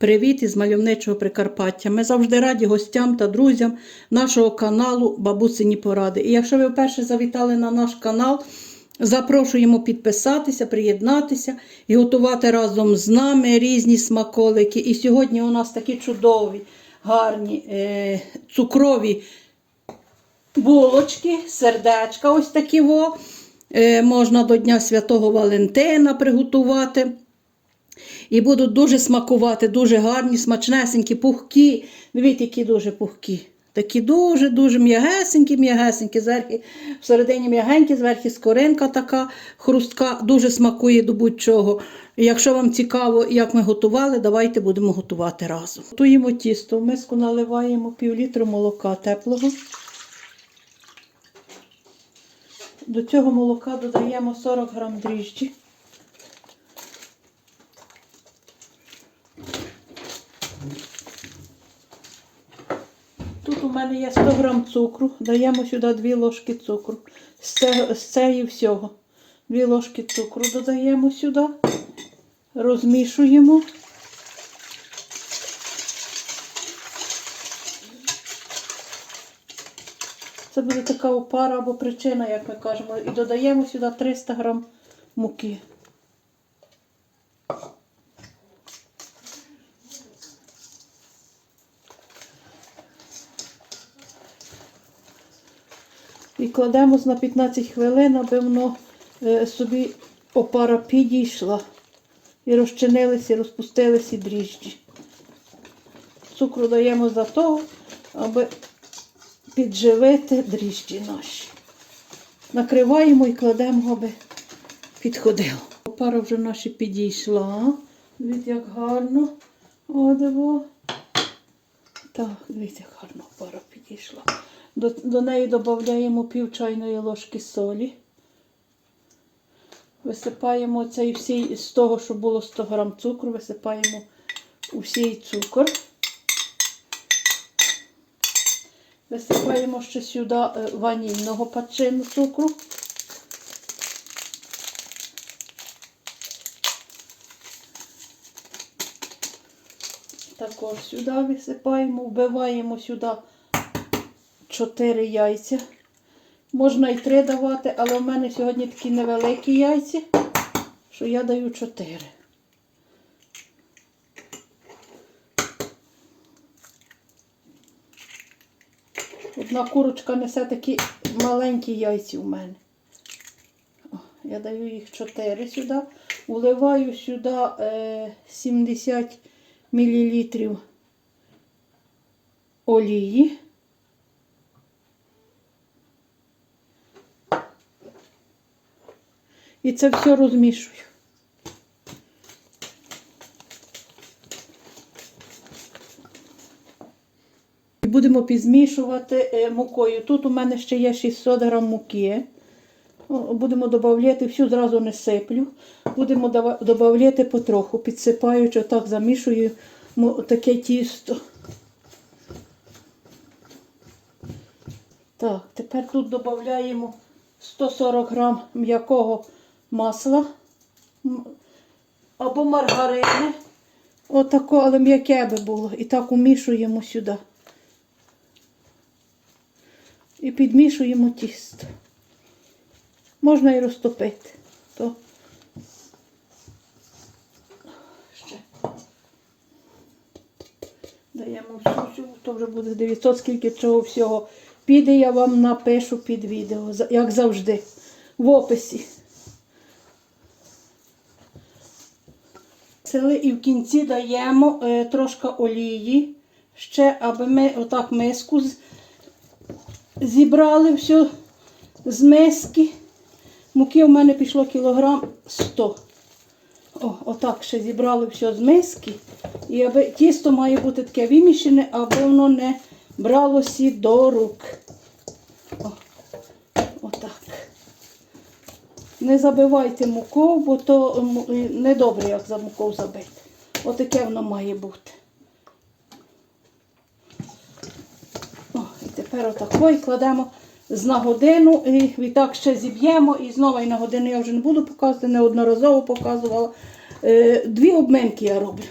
Привіт із мальовничого Прикарпаття. Ми завжди раді гостям та друзям нашого каналу Бабусині Поради. І якщо ви вперше завітали на наш канал, запрошуємо підписатися, приєднатися і готувати разом з нами різні смаколики. І сьогодні у нас такі чудові, гарні е, цукрові булочки, сердечка, ось такі во. Е, можна до Дня Святого Валентина приготувати. І будуть дуже смакувати, дуже гарні, смачнесенькі, пухкі. Дивіться, які дуже пухкі. Такі дуже-дуже м'ягесенькі, м'ягесенькі, зверхи, всередині м'ягенькі, зверху скоринка така хрустка, дуже смакує до будь-чого. Якщо вам цікаво, як ми готували, давайте будемо готувати разом. Готуємо тісто. В миску наливаємо пів літру молока теплого. До цього молока додаємо 40 грам дріжджі. У мене є 100 грам цукру. Даємо сюди 2 ложки цукру. З цієї всього. 2 ложки цукру додаємо сюди. Розмішуємо. Це буде така опара або причина, як ми кажемо. І додаємо сюди 300 грам муки. І кладемо на 15 хвилин, аби воно е, собі опара підійшла. І розчинилися, і розпустилися дріжджі. Цукру даємо за того, аби підживити дріжджі наші. Накриваємо і кладемо, аби підходило. Опара вже наша підійшла. Дивіться, як гарно. О, диво. Так, дивіться, як гарно опара підійшла. До, до неї додаємо пів чайної ложки солі. Висипаємо цей всій, з того, що було 100 грам цукру, висипаємо усій цукор. Висипаємо ще сюди е, ванільного пачину цукру. Також сюди висипаємо, вбиваємо сюди 4 яйця. Можна і 3 давати, але в мене сьогодні такі невеликі яйця, що я даю 4. Одна курочка несе такі маленькі яйці у мене. Я даю їх 4 сюди. Уливаю сюди е, 70 мл олії. І це все розмішую. І Будемо підзмішувати е, мукою. Тут у мене ще є 600 грам муки. Будемо додавати, всю зразу не сиплю. Будемо додавати потроху, підсипаючи, отак замішую таке тісто. Так, тепер тут додаємо 140 грам м'якого масла або маргарини. Отако, але м'яке би було. І так умішуємо сюди. І підмішуємо тісто. Можна і розтопити. То ще. Даємо всю, то вже буде 900, скільки чого всього піде, я вам напишу під відео, як завжди, в описі. Сели і в кінці даємо е, трошки олії, ще, аби ми отак миску з- зібрали все з миски. Муки у мене пішло кілограм 100. О, отак ще зібрали все з миски. І аби тісто має бути таке вимішане, аби воно не бралося до рук. О, отак. Не забивайте муку, бо то м, не добре, як за мукою забити. Отаке воно має бути. О, і тепер отако і кладемо з на годину і відтак ще зіб'ємо. І знову і на годину я вже не буду показувати, неодноразово показувала. Е, Дві обминки я роблю.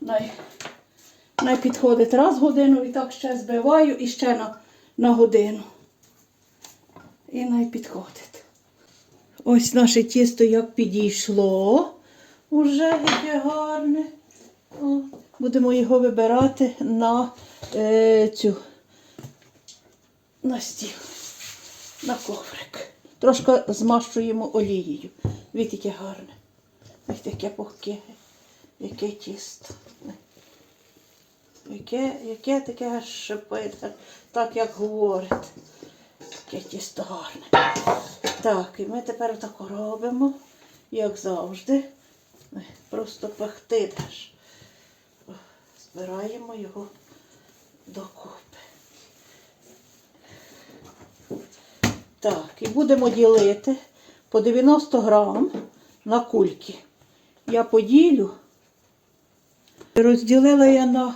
най, най підходить раз годину і так ще збиваю і ще на, на годину. І най підходить. Ось наше тісто як підійшло. Уже яке гарне. О, будемо його вибирати на е, цю на стіл, на коврик. Трошки змащуємо олією. Від яке гарне. Ось таке пухке, яке тісто. Яке, яке таке шипить, так як говорить. Таке тісто гарне. Так, і ми тепер так робимо, як завжди. Просто пахти теж. Збираємо його докупи. Так, і будемо ділити по 90 грам на кульки. Я поділю. Розділила я на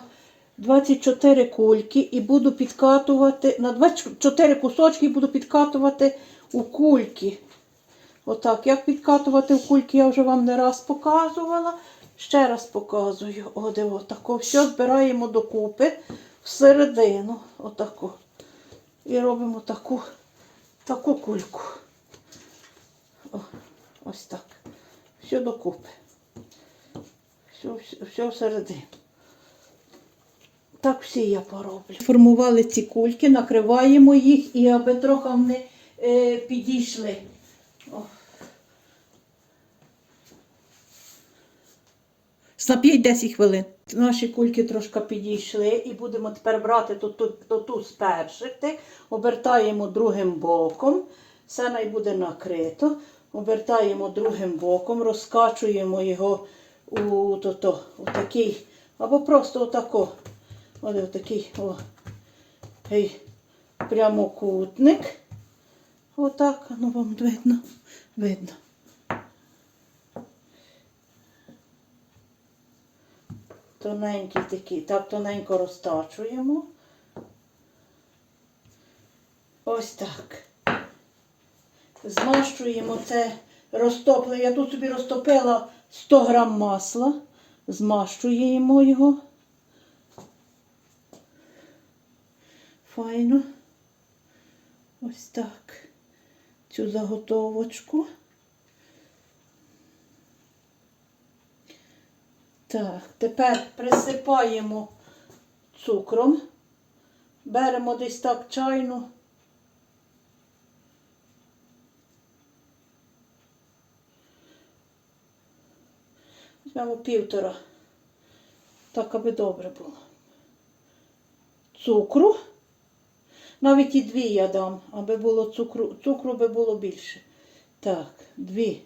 24 кульки і буду підкатувати, на 24 кусочки буду підкатувати у кульки. Отак, як підкатувати в кульки, я вже вам не раз показувала. Ще раз показую. О, де отако. Все збираємо докупи всередину. Отако. І робимо таку, таку кульку. О, ось так. Все докупи. Все, все, все всередину. Так всі я пороблю. Формували ці кульки, накриваємо їх і аби трохи вони е, підійшли. О. На 5-10 хвилин. Наші кульки трошки підійшли і будемо тепер брати ту, ту, ту, ту з перших, обертаємо другим боком, все най буде накрито, обертаємо другим боком, розкачуємо його у, то, то, у такий, або просто отако, от, отакий о, прямокутник. Отак, ну вам видно, видно. Тоненький такий, так тоненько розтачуємо. Ось так. Змащуємо це розтоплене. Я тут собі розтопила 100 грам масла. Змащуємо його. Файно. Ось так. Цю заготовочку. Так, тепер присипаємо цукром. Беремо десь так чайну. Візьмемо півтора. Так, аби добре було. Цукру. Навіть і дві я дам, аби було цукру, цукру би було більше. Так, дві.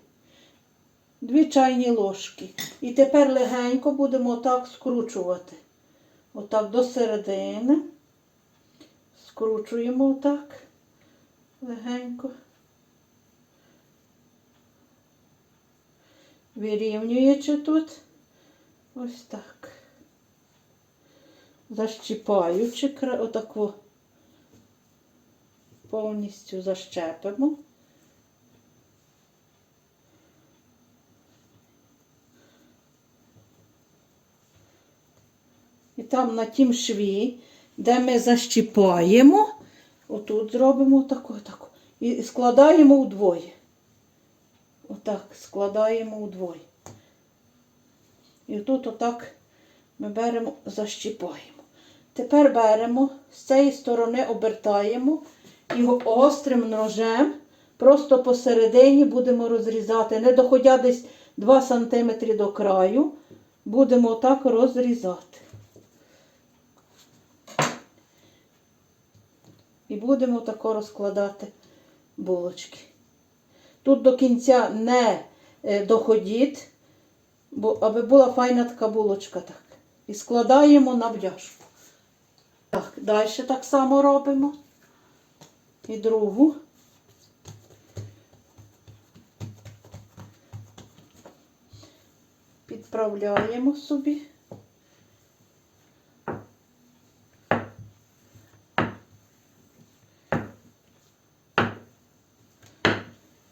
Дві чайні ложки. І тепер легенько будемо отак скручувати. Отак до середини. Скручуємо отак. Легенько. Вирівнюючи тут. Ось так. Защіпаючи отако. Повністю защепимо. І там на тім шві, де ми защіпаємо, отут зробимо таку, таку. І складаємо удвоє. Отак складаємо удвоє. І тут отак ми беремо, защіпаємо. Тепер беремо, з цієї сторони обертаємо і гострим ножем просто посередині будемо розрізати, не доходя десь 2 см до краю, будемо отак розрізати. І будемо тако розкладати булочки. Тут до кінця не е, доходіть, бо аби була файна така булочка. так. І складаємо на бляшку. Так, далі так само робимо. І другу. Підправляємо собі.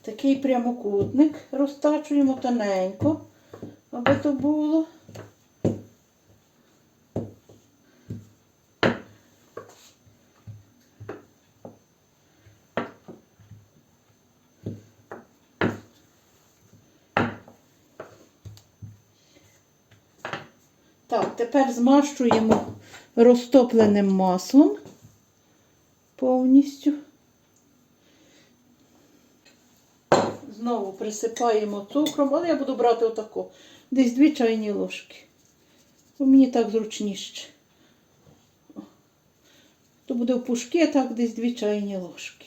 Такий прямокутник розтачуємо тоненько, аби то було. Так, тепер змащуємо розтопленим маслом повністю. Знову присипаємо цукром, але я буду брати отако. Десь дві чайні ложки. Бо мені так зручніше. То буде в пушки, так десь дві чайні ложки.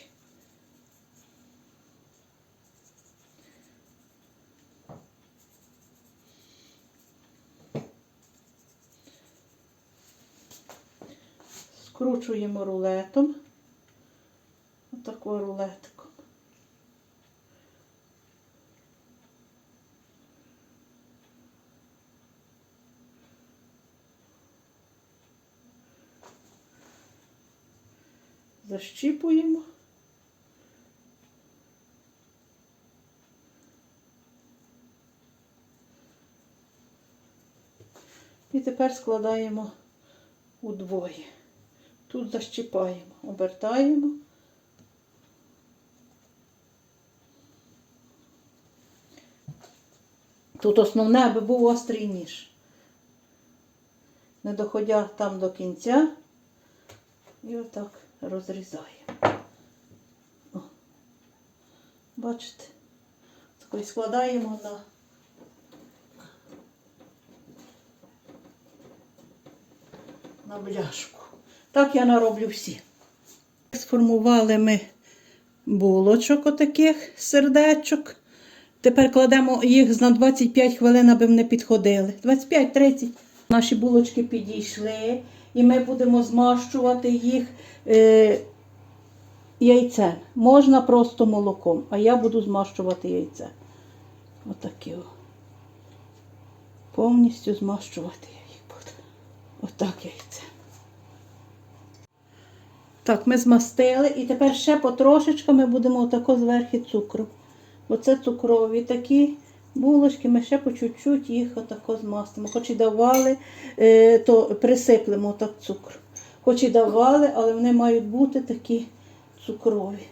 Скручуємо рулетом. Отако рулетком. Защіпуємо. І тепер складаємо удвоє. Тут защіпаємо, обертаємо. Тут основне, аби був острий ніж. Не доходя там до кінця. І отак розрізаємо. О. Бачите? Такий складаємо на на бляшку. Так я нароблю всі. Сформували ми булочок отаких сердечок. Тепер кладемо їх на 25 хвилин, аби вони підходили. 25-30. Наші булочки підійшли, і ми будемо змащувати їх е, яйцем. Можна просто молоком, а я буду змащувати яйце. Отакі. Повністю змащувати я їх буду. Отак яйце. Так, ми змастили і тепер ще потрошечки ми будемо отако зверху цукру. Оце цукрові такі булочки, ми ще по чуть-чуть їх отако змастимо. Хоч і давали, е, то присиплемо так цукру. Хоч і давали, але вони мають бути такі цукрові.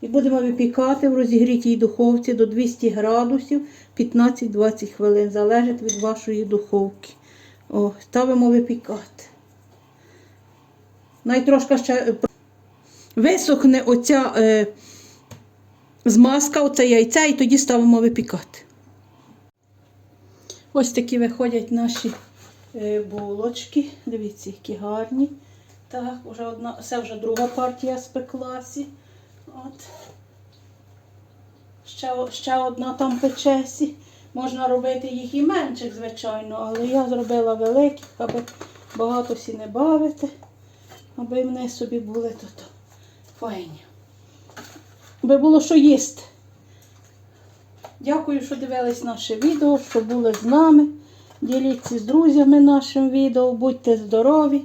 І будемо випікати в розігрітій духовці до 200 градусів 15-20 хвилин. Залежить від вашої духовки. О, ставимо випікати. Найтрошка ще е, висохне оця е, змазка, оце яйце, і тоді ставимо випікати. Ось такі виходять наші е, булочки. Дивіться, які гарні. Так, вже одна, це вже друга партія спекласі. От. Ще, ще одна там печесі. Можна робити їх і менших, звичайно, але я зробила великих, аби багато сі не бавити, аби вони собі були тут файні. Аби було що їсти. Дякую, що дивились наше відео, що були з нами. Діліться з друзями нашим відео, будьте здорові.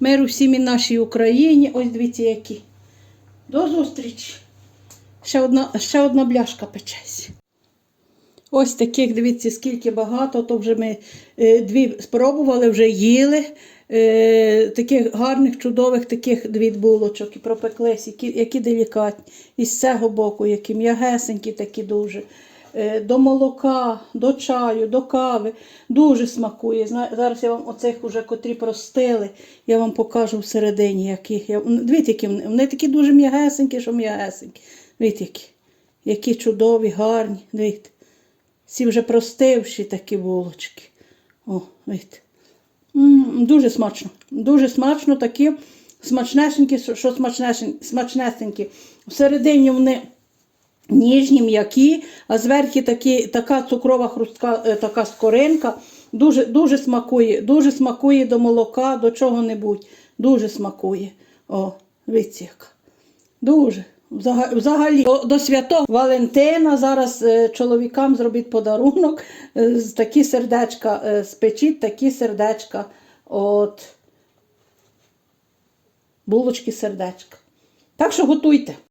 Миру всім і нашій Україні. Ось дивіться, які. До зустрічі! Ще одна, ще одна бляшка печеться. Ось таких, дивіться, скільки багато, то вже ми е, дві спробували, вже їли. Е, таких гарних, чудових таких дві булочок і пропеклись, які, які делікатні. І з цього боку, які м'ягесенькі такі дуже. Е, до молока, до чаю, до кави. Дуже смакує. Зараз я вам оцих уже котрі простили, я вам покажу всередині, які. Я... Дивіться, які вони, вони такі дуже м'ягесенькі, що м'ягесенькі. Дивіться, які. Які чудові, гарні. Дивіться. Ці вже простивші такі булочки. О, видите. Дуже смачно. Дуже смачно такі смачнесенькі, що що смачнесен- смачнесенькі. Всередині вони ніжні, м'які, а зверху такі, така цукрова хрустка, е, така скоринка. Дуже, дуже смакує, дуже смакує до молока, до чого-небудь. Дуже смакує. О, дивіться. Дуже. Взага- Взагалі, до, святого Валентина зараз е, чоловікам зробіть подарунок. е, такі сердечка е, спечіть, такі сердечка. От булочки сердечка. Так що готуйте.